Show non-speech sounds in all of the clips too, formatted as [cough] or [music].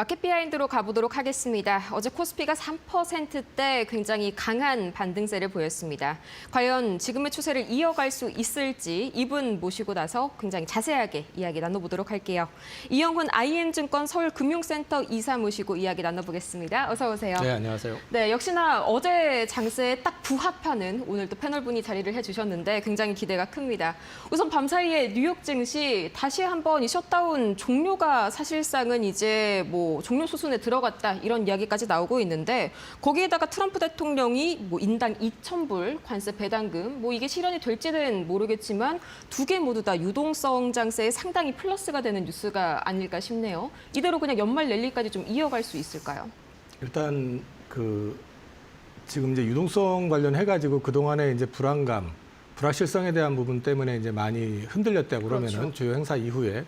마켓 비하인드로 가보도록 하겠습니다. 어제 코스피가 3%대 굉장히 강한 반등세를 보였습니다. 과연 지금의 추세를 이어갈 수 있을지 이분 모시고 나서 굉장히 자세하게 이야기 나눠보도록 할게요. 이영훈 IM증권 서울금융센터 이사 모시고 이야기 나눠보겠습니다. 어서 오세요. 네, 안녕하세요. 네, 역시나 어제 장세에 딱 부합하는 오늘 또 패널분이 자리를 해주셨는데 굉장히 기대가 큽니다. 우선 밤 사이에 뉴욕 증시 다시 한번 이 셧다운 종료가 사실상은 이제 뭐 종료 수순에 들어갔다 이런 이야기까지 나오고 있는데 거기에다가 트럼프 대통령이 뭐 인당 2,000불 관세 배당금 뭐 이게 실현이 될지는 모르겠지만 두 개 모두 다 유동성 장세에 상당히 플러스가 되는 뉴스가 아닐까 싶네요. 이대로 그냥 연말 랠리까지 좀 이어갈 수 있을까요? 일단 그 지금 이제 유동성 관련해 가지고 그 동안에 이제 불안감, 불확실성에 대한 부분 때문에 이제 많이 흔들렸다고 그러면은 그렇죠. 주요 행사 이후에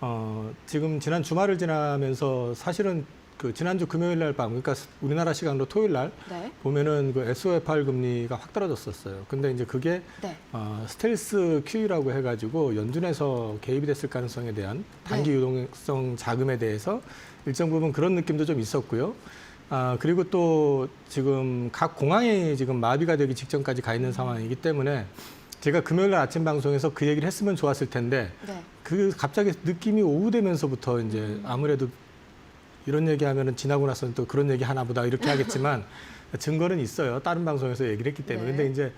어 지금 지난 주말을 지나면서 사실은 그 지난주 금요일 날 밤, 그러니까 우리나라 시간으로 토요일 날 네. 보면은 그 SOFR 금리가 확 떨어졌었어요. 근데 이제 그게 네. 어, 스텔스 QE라고 해가지고 연준에서 개입이 됐을 가능성에 대한 단기 네. 유동성 자금에 대해서 일정 부분 그런 느낌도 좀 있었고요. 아, 그리고 또 지금 각 공항이 지금 마비가 되기 직전까지 가 있는 상황이기 때문에 제가 금요일 날 아침 방송에서 그 얘기를 했으면 좋았을 텐데 네. 그 갑자기 느낌이 오후 되면서부터 이제 아무래도 이런 얘기하면은 지나고 나서는 또 그런 얘기 하나 보다 이렇게 하겠지만 [laughs] 증거는 있어요. 다른 방송에서 얘기를 했기 때문에. 네. 근데 이제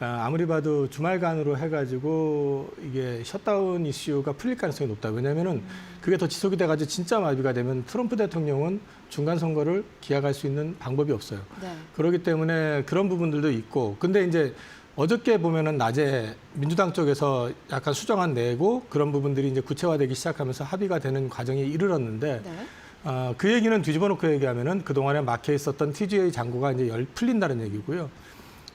아, 아무리 봐도 주말간으로 해가지고 이게 셧다운 이슈가 풀릴 가능성이 높다. 왜냐면은 그게 더 지속이 돼가지고 진짜 마비가 되면 트럼프 대통령은 중간 선거를 기약할 수 있는 방법이 없어요. 네. 그렇기 때문에 그런 부분들도 있고 근데 이제 어저께 보면은 낮에 민주당 쪽에서 약간 수정안 내고 그런 부분들이 이제 구체화되기 시작하면서 합의가 되는 과정에 이르렀는데 네. 어, 그 얘기는 뒤집어 놓고 얘기하면은 그동안에 막혀 있었던 TGA 잔고가 이제 열 풀린다는 얘기고요.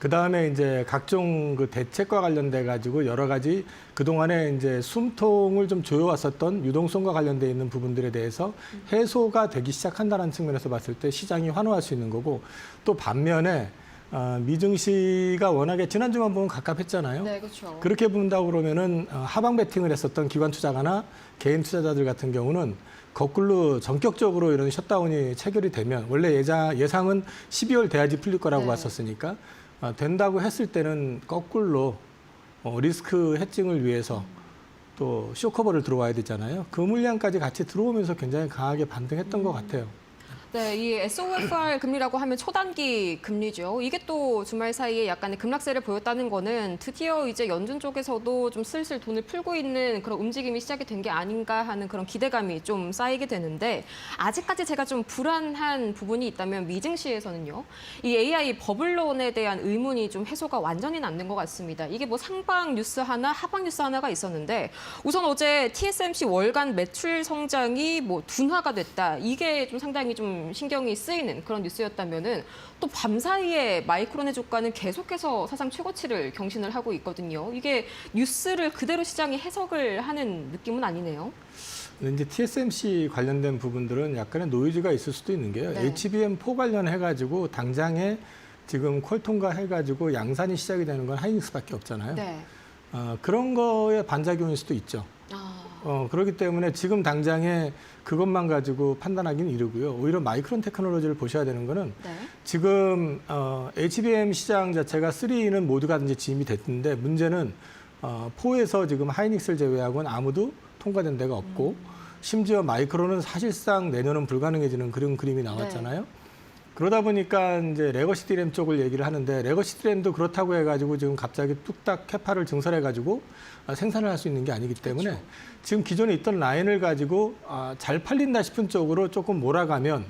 그 다음에 이제 각종 그 대책과 관련돼 가지고 여러 가지 그 동안에 이제 숨통을 좀 조여왔었던 유동성과 관련돼 있는 부분들에 대해서 해소가 되기 시작한다는 측면에서 봤을 때 시장이 환호할 수 있는 거고 또 반면에 어, 미증시가 워낙에 지난주만 보면 갑갑했잖아요. 네, 그렇죠. 그렇게 본다고 그러면은 어, 하방 베팅을 했었던 기관 투자가나 개인 투자자들 같은 경우는 거꾸로 전격적으로 이런 셧다운이 체결이 되면 원래 예상, 예상은 12월 돼야지 풀릴 거라고 네. 봤었으니까 어, 된다고 했을 때는 거꾸로 어, 리스크 해칭을 위해서 또 쇼커버를 들어와야 되잖아요. 그 물량까지 같이 들어오면서 굉장히 강하게 반등했던 것 같아요. 네, 이 SOFR 금리라고 하면 초단기 금리죠. 이게 또 주말 사이에 약간의 급락세를 보였다는 거는 드디어 이제 연준 쪽에서도 좀 슬슬 돈을 풀고 있는 그런 움직임이 시작이 된 게 아닌가 하는 그런 기대감이 좀 쌓이게 되는데 아직까지 제가 좀 불안한 부분이 있다면 미증시에서는요. 이 AI 버블론에 대한 의문이 좀 해소가 완전히 안된 것 같습니다. 이게 뭐 상방 뉴스 하나, 하방 뉴스 하나가 있었는데 우선 어제 TSMC 월간 매출 성장이 뭐 둔화가 됐다. 이게 좀 상당히 좀 신경이 쓰이는 그런 뉴스였다면은 또 밤 사이에 마이크론의 주가는 계속해서 사상 최고치를 경신을 하고 있거든요. 이게 뉴스를 그대로 시장이 해석을 하는 느낌은 아니네요. 이제 TSMC 관련된 부분들은 약간의 노이즈가 있을 수도 있는 게요. 네. HBM4 관련해가지고 당장에 지금 퀄통과 해가지고 양산이 시작이 되는 건 하이닉스밖에 없잖아요. 네. 어, 그런 거에 반작용일 수도 있죠. 아, 어, 그렇기 때문에 지금 당장에 그것만 가지고 판단하기는 이르고요. 오히려 마이크론 테크놀로지를 보셔야 되는 거는 네. 지금 어, HBM 시장 자체가 3는 모두가 이제 진입이 됐는데 문제는 어, 4에서 지금 하이닉스를 제외하고는 아무도 통과된 데가 없고 심지어 마이크론은 사실상 내년은 불가능해지는 그런 그림이 나왔잖아요. 그러다 보니까 이제 레거시 디램 쪽을 얘기를 하는데 레거시 디램도 그렇다고 해가지고 지금 갑자기 뚝딱 캐파를 증설해가지고 아, 생산을 할 수 있는 게 아니기 때문에 지금 기존에 있던 라인을 가지고 아, 잘 팔린다 싶은 쪽으로 조금 몰아가면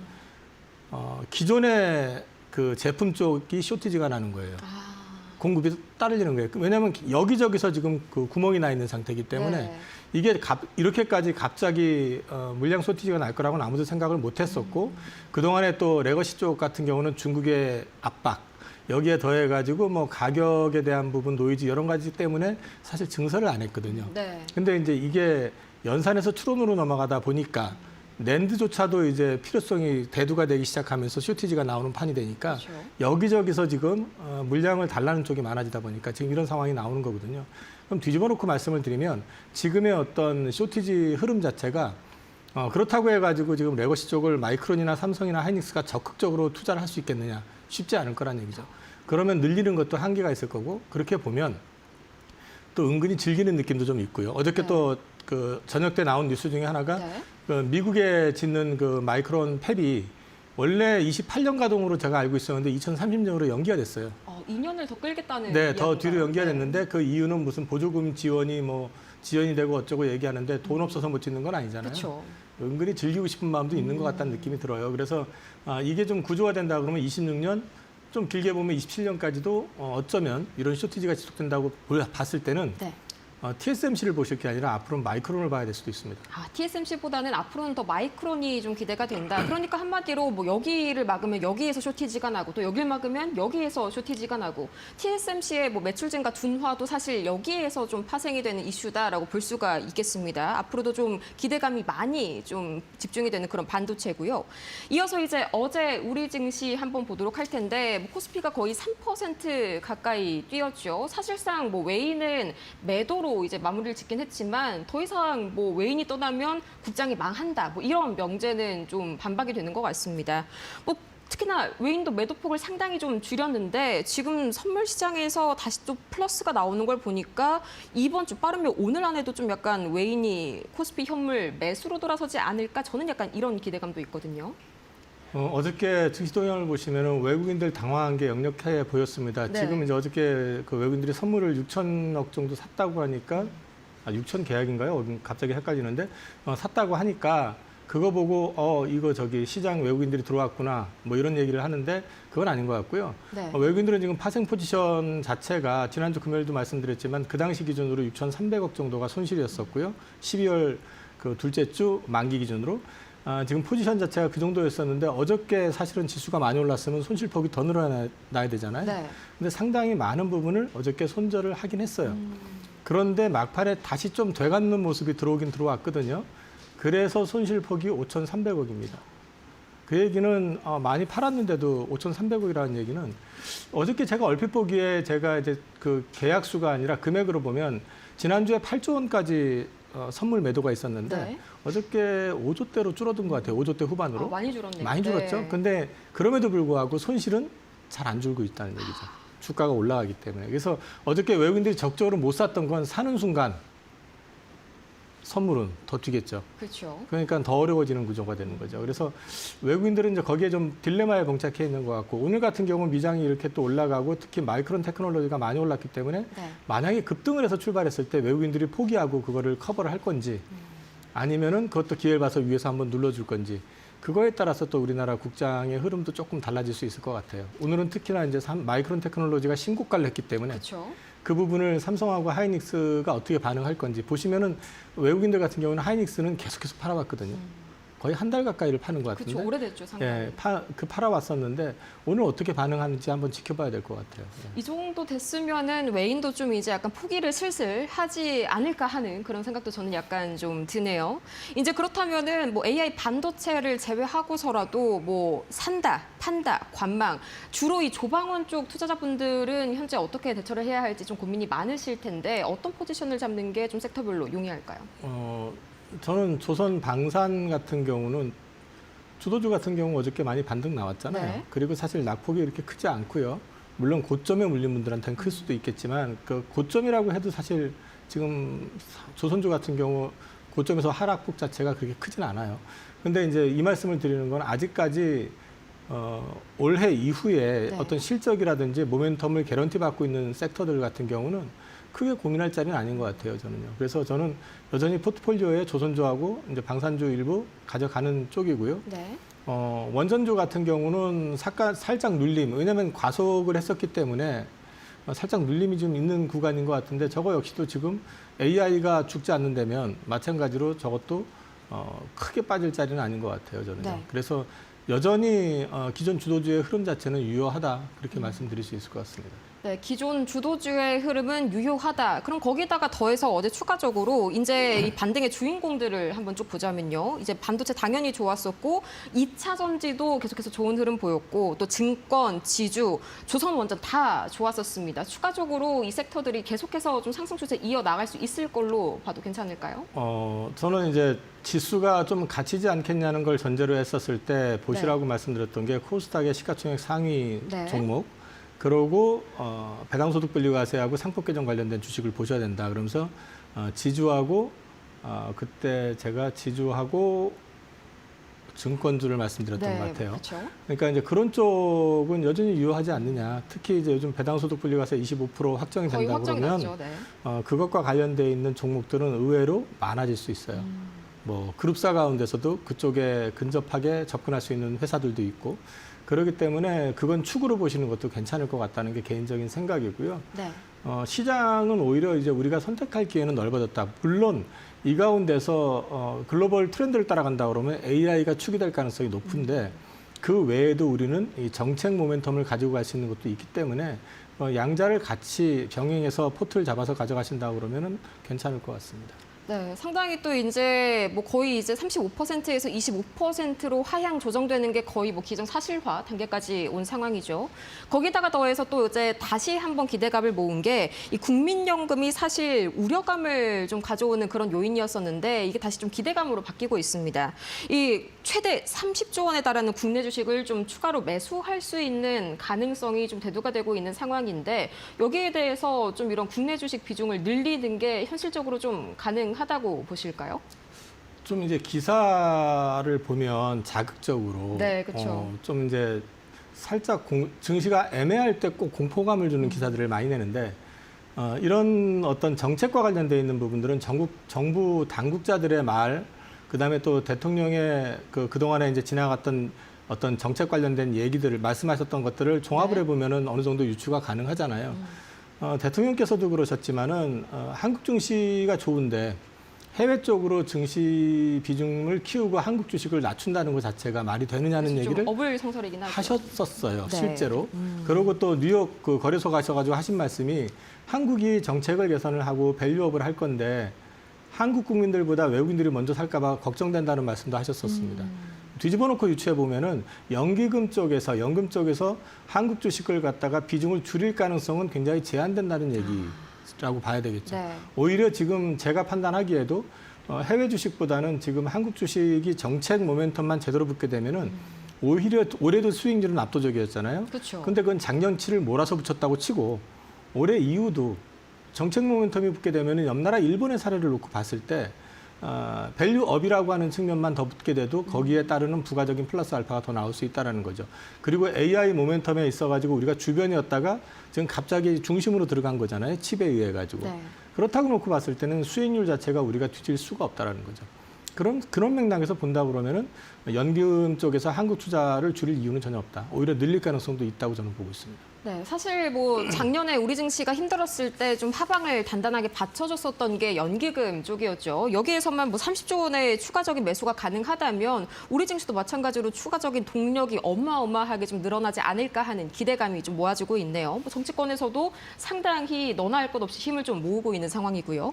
어, 기존의 그 제품 쪽이 쇼티지가 나는 거예요. 아, 공급이 따르는 거예요. 왜냐하면 여기저기서 지금 그 구멍이 나 있는 상태이기 때문에 네. 이게 갑- 이렇게까지 갑자기 어, 물량 소티지가 날 거라고는 아무도 생각을 못 했었고 그동안에 또 레거시 쪽 같은 경우는 중국의 압박 여기에 더해 가지고 뭐 가격에 대한 부분 노이즈 여러 가지 때문에 사실 증설을 안 했거든요. 네. 근데 이제 이게 연산에서 추론으로 넘어가다 보니까 랜드조차도 이제 필요성이 대두가 되기 시작하면서 쇼티지가 나오는 판이 되니까 그렇죠. 여기저기서 지금 어, 물량을 달라는 쪽이 많아지다 보니까 지금 이런 상황이 나오는 거거든요. 그럼 뒤집어 놓고 말씀을 드리면 지금의 어떤 쇼티지 흐름 자체가 어, 그렇다고 해가지고 지금 레거시 쪽을 마이크론이나 삼성이나 하이닉스가 적극적으로 투자를 할 수 있겠느냐 쉽지 않을 거란 얘기죠. 그러면 늘리는 것도 한계가 있을 거고 그렇게 보면 또 은근히 즐기는 느낌도 좀 있고요. 어저께 네. 또그 저녁 때 나온 뉴스 중에 하나가 네. 그 미국에 짓는 그 마이크론 팹이 원래 28년 가동으로 제가 알고 있었는데 2030년으로 연기가 됐어요. 어, 2년을 더 끌겠다는 네, 더 이야기인가요? 뒤로 연기가 네. 됐는데 그 이유는 무슨 보조금 지원이 뭐 지연이 되고 어쩌고 얘기하는데 돈 없어서 못 짓는 건 아니잖아요. 그렇죠. 은근히 즐기고 싶은 마음도 있는 것 같다는 느낌이 들어요. 그래서 아, 이게 좀 구조화 된다 그러면 26년 좀 길게 보면 27년까지도 어, 어쩌면 이런 쇼티지가 지속된다고 볼- 봤을 때는 네. 어, TSMC를 보실 게 아니라 앞으로 마이크론을 봐야 될 수도 있습니다. 아, TSMC보다는 앞으로는 더 마이크론이 좀 기대가 된다. 그러니까 한마디로 뭐 여기를 막으면 여기에서 쇼티지가 나고 또 여기를 막으면 여기에서 쇼티지가 나고 TSMC의 뭐 매출 증가 둔화도 사실 여기에서 좀 파생이 되는 이슈다라고 볼 수가 있겠습니다. 앞으로도 좀 기대감이 많이 좀 집중이 되는 그런 반도체고요. 이어서 이제 어제 우리 증시 한번 보도록 할 텐데 뭐 코스피가 거의 3% 가까이 뛰었죠. 사실상 뭐 외인은 매도로 이제 마무리를 짓긴 했지만 더 이상 뭐 외인이 떠나면 국장이 망한다. 뭐 이런 명제는 좀 반박이 되는 것 같습니다. 뭐 특히나 외인도 매도폭을 상당히 좀 줄였는데 지금 선물 시장에서 다시 또 플러스가 나오는 걸 보니까 이번 주 빠르면 오늘 안에도 좀 약간 외인이 코스피 현물 매수로 돌아서지 않을까 저는 약간 이런 기대감도 있거든요. 어, 어저께 증시 동향을 보시면 외국인들 당황한 게 역력해 보였습니다. 네. 지금 이제 어저께 그 외국인들이 선물을 6천억 정도 샀다고 하니까 아, 6천 계약인가요? 어, 갑자기 헷갈리는데 어, 샀다고 하니까 그거 보고 어 이거 저기 시장 외국인들이 들어왔구나 뭐 이런 얘기를 하는데 그건 아닌 것 같고요. 네. 어, 외국인들은 지금 파생 포지션 자체가 지난주 금요일도 말씀드렸지만 그 당시 기준으로 6,300억 정도가 손실이었었고요. 12월 그 둘째 주 만기 기준으로 아, 지금 포지션 자체가 그 정도였었는데 어저께 사실은 지수가 많이 올랐으면 손실폭이 더 늘어나야 되잖아요. 네. 근데 상당히 많은 부분을 어저께 손절을 하긴 했어요. 음. 그런데 막판에 다시 좀 되갚는 모습이 들어오긴 들어왔거든요. 그래서 손실폭이 5,300억입니다. 그 얘기는 어, 많이 팔았는데도 5,300억이라는 얘기는 어저께 제가 얼핏 보기에 제가 이제 그 계약 수가 아니라 금액으로 보면 지난주에 8조 원까지 어, 선물 매도가 있었는데 네. 어저께 5조대로 줄어든 것 같아요. 5조대 후반으로. 아, 많이 줄었네요. 많이 줄었죠. 네. 근데 그럼에도 불구하고 손실은 잘 안 줄고 있다는 얘기죠. 주가가 올라가기 때문에. 그래서 어저께 외국인들이 적극적으로 못 샀던 건 사는 순간 선물은 더 뛰겠죠. 그렇죠. 그러니까 더 어려워지는 구조가 되는 거죠. 그래서 외국인들은 이제 거기에 좀 딜레마에 봉착해 있는 것 같고 오늘 같은 경우는 미장이 이렇게 또 올라가고 특히 마이크론 테크놀로지가 많이 올랐기 때문에 네. 만약에 급등을 해서 출발했을 때 외국인들이 포기하고 그거를 커버를 할 건지 아니면은 그것도 기회를 봐서 위에서 한번 눌러줄 건지 그거에 따라서 또 우리나라 국장의 흐름도 조금 달라질 수 있을 것 같아요. 오늘은 특히나 이제 삼- 마이크론 테크놀로지가 신고가를 했기 때문에 그렇죠. 그 부분을 삼성하고 하이닉스가 어떻게 반응할 건지 보시면은 외국인들 같은 경우는 하이닉스는 계속해서 팔아왔거든요. 거의 한 달 가까이를 파는 것 같은데. 그렇죠. 오래됐죠, 상당히. 예, 파, 그 팔아왔었는데 오늘 어떻게 반응하는지 한번 지켜봐야 될 것 같아요. 예. 이 정도 됐으면은 외인도 좀 이제 약간 포기를 슬슬 하지 않을까 하는 그런 생각도 저는 약간 좀 드네요. 이제 그렇다면은 뭐 AI 반도체를 제외하고서라도 뭐 산다, 판다, 관망 주로 이 조방원 쪽 투자자분들은 현재 어떻게 대처를 해야 할지 좀 고민이 많으실 텐데 어떤 포지션을 잡는 게 좀 섹터별로 용이할까요? 어, 저는 조선 방산 같은 경우는 주도주 같은 경우 어저께 많이 반등 나왔잖아요. 네. 그리고 사실 낙폭이 이렇게 크지 않고요. 물론 고점에 물린 분들한테는 클 수도 있겠지만 그 고점이라고 해도 사실 지금 조선주 같은 경우 고점에서 하락폭 자체가 그렇게 크진 않아요. 근데 이제 이 말씀을 드리는 건 아직까지 어, 올해 이후에 네. 어떤 실적이라든지 모멘텀을 개런티 받고 있는 섹터들 같은 경우는 크게 고민할 자리는 아닌 것 같아요, 저는요. 그래서 저는 여전히 포트폴리오에 조선주하고 이제 방산주 일부 가져가는 쪽이고요. 네. 어, 원전주 같은 경우는 살짝, 살짝 눌림, 왜냐하면 과속을 했었기 때문에 어, 살짝 눌림이 좀 있는 구간인 것 같은데 저거 역시도 지금 AI가 죽지 않는다면 마찬가지로 저것도 어, 크게 빠질 자리는 아닌 것 같아요, 저는요. 네. 그래서 여전히 어, 기존 주도주의 흐름 자체는 유효하다 그렇게 말씀드릴 수 있을 것 같습니다. 네, 기존 주도주의 흐름은 유효하다. 그럼 거기다가 더해서 어제 추가적으로 이제 이 반등의 주인공들을 한번 쭉 보자면요. 이제 반도체 당연히 좋았었고 2차 전지도 계속해서 좋은 흐름 보였고 또 증권, 지주, 조선원전 다 좋았었습니다. 추가적으로 이 섹터들이 계속해서 좀 상승 추세 이어 나갈 수 있을 걸로 봐도 괜찮을까요? 어, 저는 이제 지수가 좀 갇히지 않겠냐는 걸 전제로 했었을 때 보시라고 말씀드렸던 게 코스닥의 시가총액 상위 네. 종목 그러고 어, 배당소득 분류과세하고 상법개정 관련된 주식을 보셔야 된다. 그러면서 어, 지주하고 어, 그때 제가 지주하고 증권주를 말씀드렸던 것 같아요. 그렇죠. 그러니까 이제 그런 쪽은 여전히 유효하지 않느냐. 특히 이제 요즘 배당소득 분류과세 25% 확정이 된다 그러면. 네. 어, 그것과 관련돼 있는 종목들은 의외로 많아질 수 있어요. 음. 뭐 그룹사 가운데서도 그쪽에 근접하게 접근할 수 있는 회사들도 있고 그렇기 때문에 그건 축으로 보시는 것도 괜찮을 것 같다는 게 개인적인 생각이고요. 네. 어, 시장은 오히려 이제 우리가 선택할 기회는 넓어졌다. 물론 이 가운데서 어, 글로벌 트렌드를 따라간다 그러면 AI가 축이 될 가능성이 높은데 그 외에도 우리는 이 정책 모멘텀을 가지고 갈 수 있는 것도 있기 때문에 어, 양자를 같이 병행해서 포트를 잡아서 가져가신다 그러면은 괜찮을 것 같습니다. 네, 상당히 또 이제 뭐 거의 이제 35%에서 25%로 하향 조정되는 게 거의 뭐 기정 사실화 단계까지 온 상황이죠. 거기다가 더해서 또 이제 다시 한번 기대감을 모은 게 이 국민연금이 사실 우려감을 좀 가져오는 그런 요인이었었는데 이게 다시 좀 기대감으로 바뀌고 있습니다. 이 최대 30조 원에 달하는 국내 주식을 좀 추가로 매수할 수 있는 가능성이 좀 대두가 되고 있는 상황인데 여기에 대해서 좀 이런 국내 주식 비중을 늘리는 게 현실적으로 좀 가능하다고 보실까요? 좀 이제 기사를 보면 자극적으로 네, 그쵸. 어, 좀 이제 살짝 공- 증시가 애매할 때 꼭 공포감을 음. 주는 기사들을 많이 내는데 어, 이런 어떤 정책과 관련돼 있는 부분들은 정부 정부 당국자들의 말 그다음에 또 대통령의 그 그동안에 이제 지나갔던 어떤 정책 관련된 얘기들을 말씀하셨던 것들을 종합을 네. 해보면은 어느 정도 유추가 가능하잖아요. 어, 대통령께서도 그러셨지만은 어, 한국 증시가 좋은데 해외 쪽으로 증시 비중을 키우고 한국 주식을 낮춘다는 것 자체가 말이 되느냐는 좀 얘기를. 하셨었어요, 네. 실제로. 음. 그리고 또 뉴욕 그 거래소 가셔가지고 하신 말씀이 한국이 정책을 개선을 하고 밸류업을 할 건데 한국 국민들보다 외국인들이 먼저 살까봐 걱정된다는 말씀도 하셨었습니다. 음. 뒤집어 놓고 유추해 보면은 연기금 쪽에서 연금 쪽에서 한국 주식을 갖다가 비중을 줄일 가능성은 굉장히 제한된다는 얘기라고 봐야 되겠죠. 네. 오히려 지금 제가 판단하기에도 어, 해외 주식보다는 지금 한국 주식이 정책 모멘텀만 제대로 붙게 되면은 오히려 올해도 수익률은 압도적이었잖아요. 그렇죠. 근데 그건 작년치를 몰아서 붙였다고 치고 올해 이후도 정책 모멘텀이 붙게 되면은 옆나라 일본의 사례를 놓고 봤을 때 어, 밸류업이라고 하는 측면만 더 붙게 돼도 거기에 따르는 부가적인 플러스 알파가 더 나올 수 있다라는 거죠. 그리고 AI 모멘텀에 있어가지고 우리가 주변이었다가 지금 갑자기 중심으로 들어간 거잖아요. 칩에 의해 가지고. 네. 그렇다고 놓고 봤을 때는 수익률 자체가 우리가 뒤질 수가 없다라는 거죠. 그런 그런 맥락에서 본다 그러면은 연금 쪽에서 한국 투자를 줄일 이유는 전혀 없다. 오히려 늘릴 가능성도 있다고 저는 보고 있습니다. 네, 사실 뭐 작년에 우리 증시가 힘들었을 때 좀 하방을 단단하게 받쳐줬었던 게 연기금 쪽이었죠. 여기에서만 뭐 30조 원의 추가적인 매수가 가능하다면 우리 증시도 마찬가지로 추가적인 동력이 어마어마하게 좀 늘어나지 않을까 하는 기대감이 좀 모아지고 있네요. 뭐 정치권에서도 상당히 너나 할 것 없이 힘을 좀 모으고 있는 상황이고요.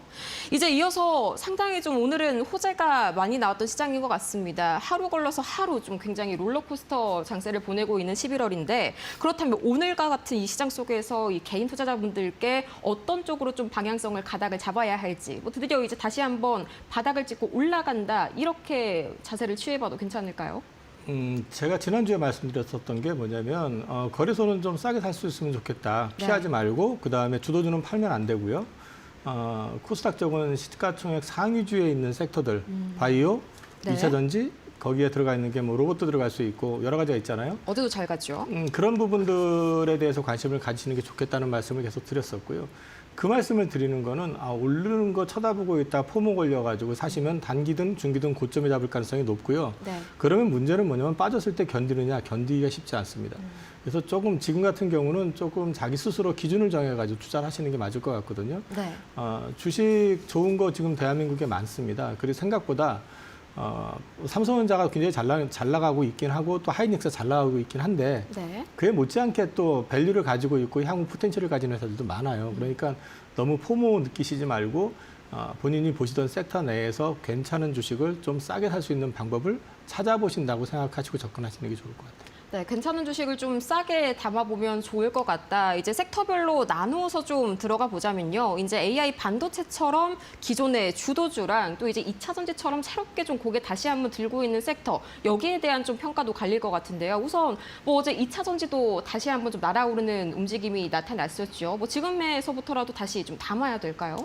이제 이어서 상당히 좀 오늘은 호재가 많이 나왔던 시장인 것 같습니다. 하루 걸러서 하루 좀 굉장히 롤러코스터 장세를 보내고 있는 11월인데 그렇다면 오늘과 같은 이 시장 속에서 이 개인 투자자분들께 어떤 쪽으로 좀 방향성을 가닥을 잡아야 할지 뭐 드디어 이제 다시 한번 바닥을 찍고 올라간다 이렇게 자세를 취해봐도 괜찮을까요? 음, 제가 지난주에 말씀드렸었던 게 뭐냐면 어, 거래소는 좀 싸게 살 수 있으면 좋겠다. 피하지 네. 말고 그 다음에 주도주는 팔면 안 되고요. 어, 코스닥 쪽은 시가총액 상위주에 있는 섹터들, 바이오, 네. 이차 전지 거기에 들어가 있는 게 뭐 로봇도 들어갈 수 있고 여러 가지가 있잖아요. 어제도 잘 갔죠. 음, 그런 부분들에 대해서 관심을 가지시는 게 좋겠다는 말씀을 계속 드렸었고요. 그 말씀을 드리는 거는 아, 오르는 거 쳐다보고 있다 포모 걸려가지고 사시면 단기든 중기든 고점에 잡을 가능성이 높고요. 네. 그러면 문제는 뭐냐면 빠졌을 때 견디느냐 견디기가 쉽지 않습니다. 그래서 조금 지금 같은 경우는 조금 자기 스스로 기준을 정해가지고 투자를 하시는 게 맞을 것 같거든요. 네. 어, 주식 좋은 거 지금 대한민국에 많습니다. 그리고 생각보다 어, 삼성전자가 굉장히 잘, 나, 잘 나가고 있긴 하고 또 하이닉스가 잘 나가고 있긴 한데 네. 그에 못지않게 또 밸류를 가지고 있고 향후 포텐셜을 가진 회사들도 많아요. 그러니까 너무 포모 느끼시지 말고 어, 본인이 보시던 섹터 내에서 괜찮은 주식을 좀 싸게 살 수 있는 방법을 찾아보신다고 생각하시고 접근하시는 게 좋을 것 같아요. 네, 괜찮은 주식을 좀 싸게 담아보면 좋을 것 같다. 이제 섹터별로 나누어서 좀 들어가 보자면요. 이제 AI 반도체처럼 기존의 주도주랑 또 이제 2차 전지처럼 새롭게 좀 고개 다시 한번 들고 있는 섹터 여기에 대한 좀 평가도 갈릴 것 같은데요. 우선 뭐 어제 2차 전지도 다시 한번 좀 날아오르는 움직임이 나타났었죠. 뭐 지금에서부터라도 다시 좀 담아야 될까요?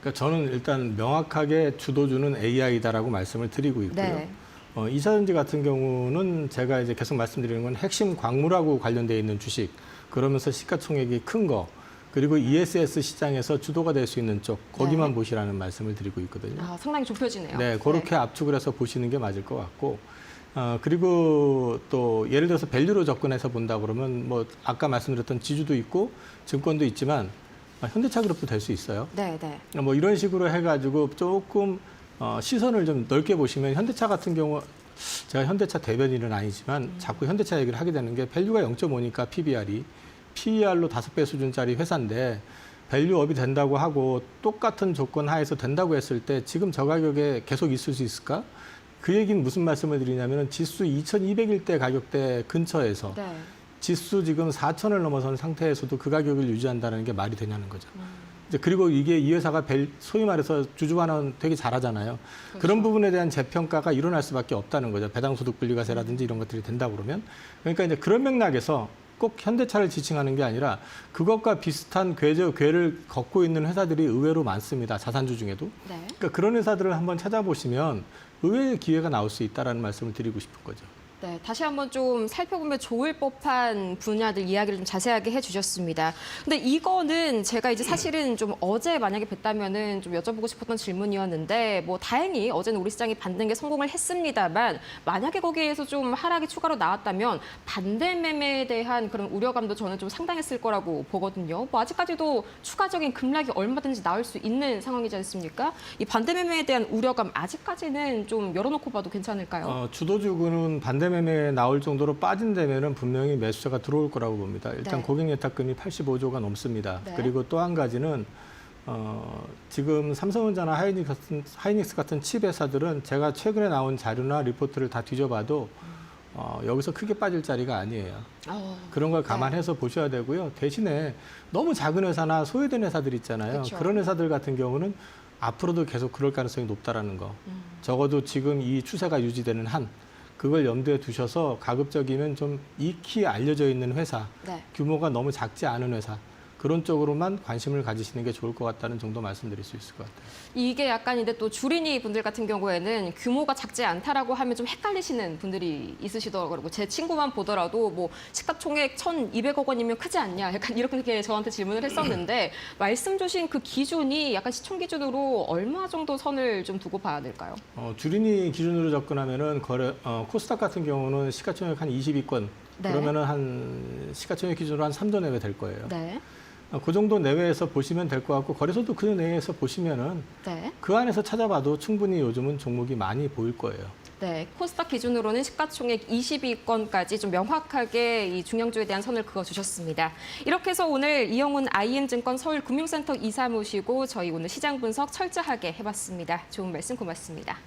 그러니까 저는 일단 명확하게 주도주는 AI다라고 말씀을 드리고 있고요. 네. 어, 이사전지 같은 경우는 제가 이제 계속 말씀드리는 건 핵심 광물하고 관련돼 있는 주식, 그러면서 시가총액이 큰 거, 그리고 ESS 시장에서 주도가 될 수 있는 쪽 거기만 네. 보시라는 말씀을 드리고 있거든요. 아, 상당히 좁혀지네요. 네, 그렇게 압축을 해서 보시는 게 맞을 것 같고, 어, 그리고 또 예를 들어서 밸류로 접근해서 본다 그러면 뭐 아까 말씀드렸던 지주도 있고 증권도 있지만 아, 현대차 그룹도 될 수 있어요. 네, 네. 뭐 이런 식으로 해가지고 조금 어, 시선을 좀 넓게 보시면 현대차 같은 경우 제가 현대차 대변인은 아니지만 자꾸 현대차 얘기를 하게 되는 게 밸류가 0.5니까 PBR이 PER로 다섯 배 수준짜리 회사인데 밸류업이 된다고 하고 똑같은 조건 하에서 된다고 했을 때 지금 저 가격에 계속 있을 수 있을까? 그 얘기는 무슨 말씀을 드리냐면 지수 2200일 때 가격대 근처에서 네. 지수 지금 4천을 넘어선 상태에서도 그 가격을 유지한다는 게 말이 되냐는 거죠. 이제 그리고 이게 이 회사가 벨, 소위 말해서 주주반원 되게 잘하잖아요. 그런 부분에 대한 재평가가 일어날 수밖에 없다는 거죠. 배당소득 분리과세라든지 이런 것들이 된다 그러면. 그러니까 이제 그런 맥락에서 꼭 현대차를 지칭하는 게 아니라 그것과 비슷한 궤저, 궤를 걷고 있는 회사들이 의외로 많습니다. 자산주 중에도. 네. 그러니까 그런 회사들을 한번 찾아보시면 의외의 기회가 나올 수 있다라는 말씀을 드리고 싶은 거죠. 네, 다시 한번 좀 살펴보면 좋을 법한 분야들 이야기를 좀 자세하게 해주셨습니다. 근데 이거는 제가 이제 사실은 좀 어제 만약에 뵀다면은 좀 여쭤보고 싶었던 질문이었는데 뭐 다행히 어제는 우리 시장이 받는 게 성공을 했습니다만 만약에 거기에서 좀 하락이 추가로 나왔다면 반대 매매에 대한 그런 우려감도 저는 좀 상당했을 거라고 보거든요. 뭐 아직까지도 추가적인 급락이 얼마든지 나올 수 있는 상황이지 않습니까? 이 반대 매매에 대한 우려감 아직까지는 좀 열어놓고 봐도 괜찮을까요? 어, 주도주구는 반대 매매에 나올 정도로 빠진다면은 분명히 매수자가 들어올 거라고 봅니다. 일단 네. 고객 예탁금이 85조가 넘습니다. 네. 그리고 또 한 가지는 어, 지금 삼성전자나 하이닉스 같은, 하이닉스 같은 칩 회사들은 제가 최근에 나온 자료나 리포트를 다 뒤져봐도 어, 여기서 크게 빠질 자리가 아니에요. 어, 그런 걸 감안해서 보셔야 되고요. 대신에 너무 작은 회사나 소외된 회사들 있잖아요. 그쵸. 그런 회사들 같은 경우는 앞으로도 계속 그럴 가능성이 높다라는 거. 음. 적어도 지금 이 추세가 유지되는 한 그걸 염두에 두셔서 가급적이면 좀 익히 알려져 있는 회사, 네. 규모가 너무 작지 않은 회사 그런 쪽으로만 관심을 가지시는 게 좋을 것 같다는 정도 말씀드릴 수 있을 것 같아요. 이게 약간 이제 또 주린이 분들 같은 경우에는 규모가 작지 않다라고 하면 좀 헷갈리시는 분들이 있으시더라고요. 제 친구만 보더라도 뭐 시가총액 1,200억 원이면 크지 않냐? 약간 이렇게 저한테 질문을 했었는데 [laughs] 말씀 주신 그 기준이 약간 시총 기준으로 얼마 정도 선을 좀 두고 봐야 될까요? 어, 주린이 기준으로 접근하면은 거래 어, 코스닥 같은 경우는 시가총액 한 20위권 네. 그러면은 한 시가총액 기준으로 한 3조 내외 될 거예요. 네. 어, 그 정도 내외에서 보시면 될 것 같고 거래소도 그 내에서 보시면은 네. 그 안에서 찾아봐도 충분히 요즘은 종목이 많이 보일 거예요. 네, 코스닥 기준으로는 시가총액 20위권까지 좀 명확하게 이 중량주에 대한 선을 그어주셨습니다. 이렇게 해서 오늘 이영훈 IM증권 서울금융센터 이사 모시고 저희 오늘 시장 분석 철저하게 해봤습니다. 좋은 말씀 고맙습니다.